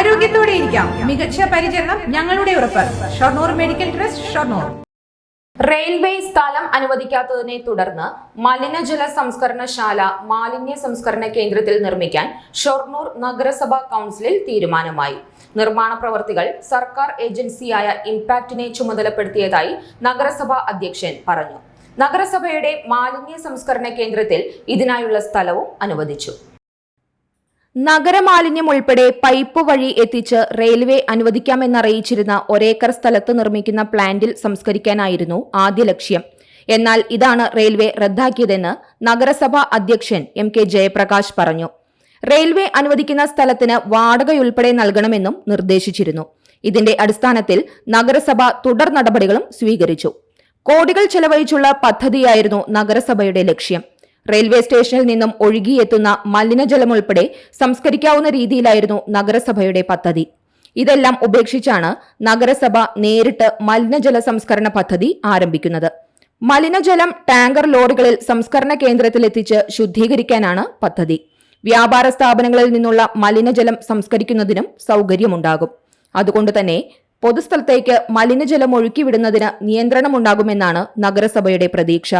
ആരോഗ്യത്തോടെ ഇരിക്കാം. മികച്ച പരിചരണം ഞങ്ങളുടെ ഉറപ്പ്. Shoranur medical trust Shoranur. Railway സ്ഥലം അനുവദിക്കാത്തതിനെ തുടർന്ന് മലിനജല സംസ്കരണശാല മാലിന്യ സംസ്കരണ കേന്ദ്രത്തിൽ നിർമ്മിക്കാൻ ഷൊർണൂർ നഗരസഭാ കൗൺസിലിൽ തീരുമാനമായി. നിർമ്മാണ പ്രവർത്തികൾ സർക്കാർ ഏജൻസിയായ ഇംപാക്റ്റിനെ ചുമതലപ്പെടുത്തിയതായി നഗരസഭാ അധ്യക്ഷൻ പറഞ്ഞു. നഗരസഭയുടെ മാലിന്യ സംസ്കരണ കേന്ദ്രത്തിൽ ഇതിനായുള്ള സ്ഥലവും അനുവദിച്ചു. നഗരമാലിന്യം ഉൾപ്പെടെ പൈപ്പ് വഴി എത്തിച്ച് റെയിൽവേ അനുവദിക്കാമെന്നറിയിച്ചിരുന്ന ഒരേക്കർ സ്ഥലത്ത് നിർമ്മിക്കുന്ന പ്ലാന്റിൽ സംസ്കരിക്കാനായിരുന്നു ആദ്യ ലക്ഷ്യം. എന്നാൽ ഇതാണ് റെയിൽവേ റദ്ദാക്കിയതെന്ന് നഗരസഭാ അധ്യക്ഷൻ എം കെ ജയപ്രകാശ് പറഞ്ഞു. റെയിൽവേ അനുവദിക്കുന്ന സ്ഥലത്തിന് വാടകയുൾപ്പെടെ നൽകണമെന്നും നിർദ്ദേശിച്ചിരുന്നു. ഇതിന്റെ അടിസ്ഥാനത്തിൽ നഗരസഭ തുടർ നടപടികളും സ്വീകരിച്ചു. കോടികൾ ചെലവഴിച്ചുള്ള പദ്ധതിയായിരുന്നു നഗരസഭയുടെ ലക്ഷ്യം. റെയിൽവേ സ്റ്റേഷനിൽ നിന്നും ഒഴുകിയെത്തുന്ന മലിനജലം ഉൾപ്പെടെ സംസ്കരിക്കാവുന്ന രീതിയിലായിരുന്നു നഗരസഭയുടെ പദ്ധതി. ഇതെല്ലാം ഉപേക്ഷിച്ചാണ് നഗരസഭ നേരിട്ട് മലിനജല സംസ്കരണ പദ്ധതി ആരംഭിക്കുന്നത്. മലിനജലം ടാങ്കർ ലോറികളിൽ സംസ്കരണ കേന്ദ്രത്തിലെത്തിച്ച് ശുദ്ധീകരിക്കാനാണ് പദ്ധതി. വ്യാപാര സ്ഥാപനങ്ങളിൽ നിന്നുള്ള മലിനജലം സംസ്കരിക്കുന്നതിനും സൗകര്യമുണ്ടാകും. അതുകൊണ്ട് തന്നെ പൊതുസ്ഥലത്തേക്ക് മലിനജലം ഒഴുക്കിവിടുന്നതിന് നിയന്ത്രണമുണ്ടാകുമെന്നാണ് നഗരസഭയുടെ പ്രതീക്ഷ.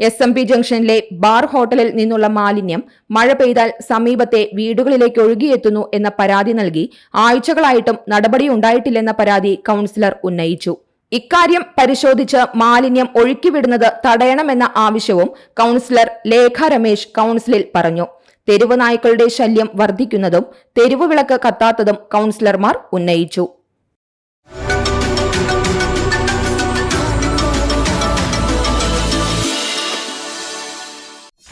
എസ് എം പി ജംഗ്ഷനിലെ ബാർ ഹോട്ടലിൽ നിന്നുള്ള മാലിന്യം മഴ പെയ്താൽ സമീപത്തെ വീടുകളിലേക്ക് ഒഴുകിയെത്തുന്നു എന്ന പരാതി നൽകി ആഴ്ചകളായിട്ടും നടപടിയുണ്ടായിട്ടില്ലെന്ന പരാതി കൌൺസിലർ ഉന്നയിച്ചു. ഇക്കാര്യം പരിശോധിച്ച് മാലിന്യം ഒഴുക്കിവിടുന്നത് തടയണമെന്ന ആവശ്യവും കൌൺസിലർ ലേഖ രമേശ് കൌൺസിലിൽ പറഞ്ഞു. തെരുവ് നായ്ക്കളുടെ ശല്യം വർദ്ധിക്കുന്നതും തെരുവ് വിളക്ക് കത്താത്തതും കൌൺസിലർമാർ ഉന്നയിച്ചു.